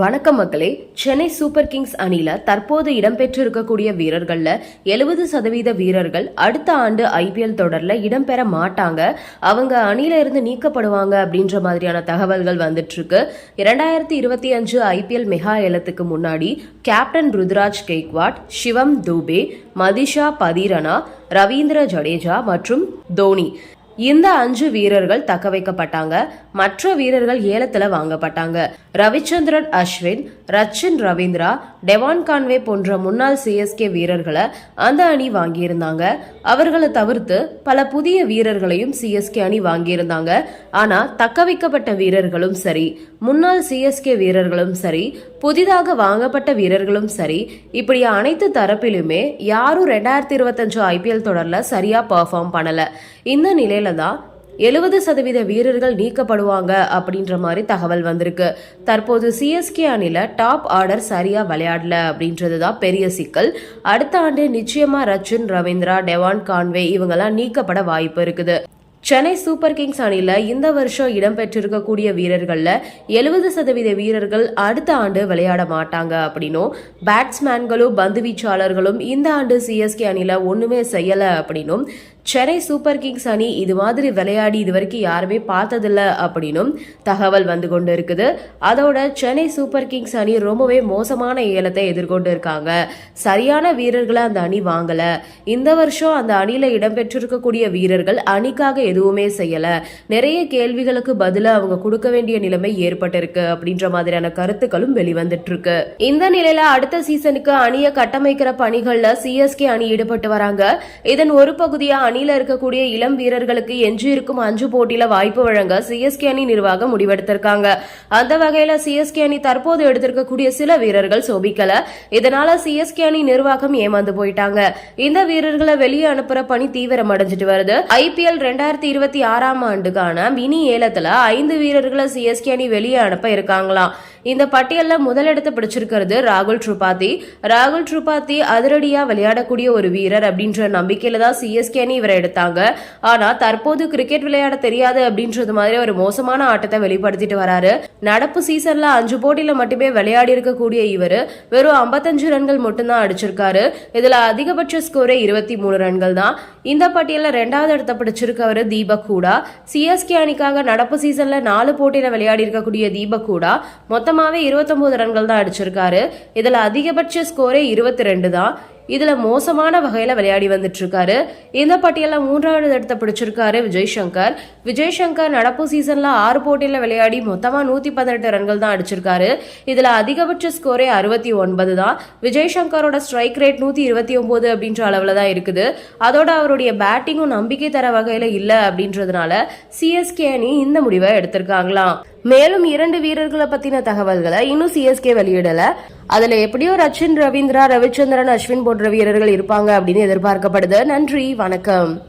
வணக்கம் மக்களே. Chennai super Kings அணியில தற்போது இடம்பெற்றிருக்கக்கூடிய வீரர்கள்ல எழுபது சதவீத வீரர்கள் அடுத்த ஆண்டு ஐபிஎல் தொடர்ல இடம்பெற மாட்டாங்க. அவங்க அணியில இருந்து நீக்கப்படுவாங்க அப்படின்ற மாதிரியான தகவல்கள் வந்துட்டு இருக்கு இரண்டாயிரத்தி இருபத்தி அஞ்சு ஐபிஎல் மெகா ஏலத்துக்கு முன்னாடி கேப்டன் ருத்ராஜ் கெய்க்வாட் சிவம் தூபே மதிஷா பதீரனா ரவீந்திர ஜடேஜா மற்றும் தோனி. இந்த அஞ்சு வீரர்கள் தக்க வைக்கப்பட்டாங்க. மற்ற வீரர்கள் ஏலத்துல வாங்கப்பட்டாங்க. ரவிச்சந்திரன் அஸ்வின் ரச்சின் ரவீந்திரா டெவான் கான்வே போன்ற முன்னாள் சிஎஸ்கே வீரர்களை அந்த அணி வாங்கியிருந்தாங்க. அவர்களை தவிர்த்து பல புதிய வீரர்களையும் சிஎஸ்கே அணி வாங்கியிருந்தாங்க. ஆனா தக்க வைக்கப்பட்ட வீரர்களும் சரி முன்னாள் சிஎஸ்கே வீரர்களும் சரி புதிதாக வாங்கப்பட்ட வீரர்களும் சரி இப்படி அனைத்து தரப்பிலுமே யாரும் ரெண்டாயிரத்தி இருபத்தஞ்சு ஐபிஎல் தொடர்ல சரியா பெர்ஃபார்ம் பண்ணல. இந்த நிலையில தான் எழுபது சதவீத வீரர்கள் நீக்கப்படுவாங்க அப்படின்ற மாதிரி தகவல் வந்திருக்கு. தற்போது சிஎஸ்கே அணில டாப் ஆர்டர் சரியா விளையாடல அப்படின்றது தான் பெரிய சிக்கல். அடுத்த ஆண்டு நிச்சயமா ரச்சின் ரவீந்திரா டெவான் கான்வே இவங்கெல்லாம் நீக்கப்பட வாய்ப்பு இருக்குது. சென்னை சூப்பர் கிங்ஸ் அணியில் இந்த வருஷம் இடம்பெற்றிருக்கக்கூடிய வீரர்கள்ல எழுபது சதவீத வீரர்கள் அடுத்த ஆண்டு விளையாட மாட்டாங்க அப்படின்னும் பேட்ஸ்மேன்களும் பந்து வீச்சாளர்களும் இந்த ஆண்டு சிஎஸ்கே அணியில் ஒண்ணுமே செய்யல அப்படின்னும் சென்னை சூப்பர் கிங்ஸ் அணி இது மாதிரி விளையாடி இது வரைக்கும் யாருமே பார்த்ததில்ல அப்படின்னும் தகவல் வந்து கொண்டு இருக்குது அதோட சென்னை சூப்பர் கிங்ஸ் அணி ரொம்பவே மோசமான ஏலத்தை எதிர்கொண்டு இருக்காங்க சரியான வீரர்களை அந்த அணி வாங்கல. இந்த வருஷம் அந்த அணியில இடம்பெற்றிருக்கக்கூடிய வீரர்கள் அணிக்காக எதுவுமே செய்யல. நிறைய கேள்விகளுக்கு பதில அவங்க கொடுக்க வேண்டிய நிலைமை ஏற்பட்டிருக்கு அப்படின்ற மாதிரியான கருத்துக்களும் வெளிவந்துட்டு இருக்கு இந்த நிலையில அடுத்த சீசனுக்கு அணியை கட்டமைக்கிற பணிகள்ல சிஎஸ்கே அணி ஈடுபட்டு வராங்க. இதன் ஒரு பகுதியா அணியில் இருக்கக்கூடிய இளம் வீரர்களுக்கு எஞ்சியிருக்கும் அஞ்சு போட்டியில வாய்ப்பு வழங்க சிஎஸ்கே அணி நிர்வாகம் முடிவெடுத்திருக்காங்க. அந்த வகையில சிஎஸ்கே அணி தற்போது எடுத்திருக்கக்கூடிய சில வீரர்கள் சோபிக்கல. இதனால சிஎஸ்கே அணி நிர்வாகம் ஏமாந்து போயிட்டாங்க. இந்த வீரர்களை வெளியே அனுப்புற பணி தீவிரம் அடைஞ்சிட்டு வருது. ஐபிஎல் ரெண்டாயிரத்தி இருபத்தி ஆறாம் ஆண்டுக்கான மினி ஏலத்துல ஐந்து வீரர்களை சிஎஸ்கே அணி வெளியே அனுப்ப இருக்காங்களாம். இந்த பட்டியல்ல முதலிடத்தை பிடிச்சிருக்கிறது ராகுல் ட்ரிபாதி ராகுல் ட்ரிபாத்தி அதிரடியா விளையாடக்கூடிய ஒரு வீரர் அப்படின்ற நம்பிக்கையில தான் சிஎஸ்கே அணி இவரை எடுத்தாங்க. ஆனா தற்போது கிரிக்கெட் விளையாட தெரியாது அப்படின்றது மாதிரி ஒரு மோசமான ஆட்டத்தை வெளிப்படுத்திட்டு வராரு. நடப்பு சீசன்ல அஞ்சு போட்டியில மட்டுமே விளையாடி இருக்கக்கூடிய இவர் வெறும் 55 ரன்கள் மட்டும்தான் அடிச்சிருக்காரு. இதுல அதிகபட்ச ஸ்கோரே இருபத்தி மூணு ரன்கள் தான். இந்த பட்டியலில் ரெண்டாவது இடத்த பிடிச்சிருக்கவர் தீபக் ஹூடா. சிஎஸ்கே அணிக்காக நடப்பு சீசன்ல நாலு போட்டியில விளையாடி இருக்கக்கூடிய தீபக் ஹூடா மொத்தமாவே 29 ரன்கள் தான் அடிச்சிருக்காரு. இதுல அதிகபட்ச ஸ்கோரே இருபத்தி ரெண்டு தான். இதுல மோசமான வகையில விளையாடி வந்துட்டு இருக்காரு இந்த பட்டியல்ல மூன்றாவது இடத்தை பிடிச்சிருக்காரு விஜய் சங்கர் விஜய் சங்கர் நடப்பு சீசன்ல ஆறு போட்டியில விளையாடி மொத்தமா நூத்தி பதினெட்டு ரன்கள் தான் அடிச்சிருக்காரு. இதுல அதிகபட்ச ஸ்கோரே அறுபத்தி ஒன்பது தான். விஜய் சங்கரோட ஸ்ட்ரைக் ரேட் நூத்தி இருபத்தி ஒன்பது அப்படின்ற அளவுல தான் இருக்குது. அதோட அவருடைய பேட்டிங்கும் நம்பிக்கை தர வகையில இல்ல அப்படின்றதுனால சிஎஸ்கே அணி இந்த முடிவை எடுத்திருக்காங்களாம். மேலும் இரண்டு வீரர்களை பத்தின தகவல்களை இன்னும் சிஎஸ்கே வெளியிடல. அதுல எப்படியோ ரச்சின் ரவீந்திரா ரவிச்சந்திரன் அஸ்வின் போன்ற வீரர்கள் இருப்பாங்க அப்படின்னு எதிர்பார்க்கப்படுது. நன்றி வணக்கம்.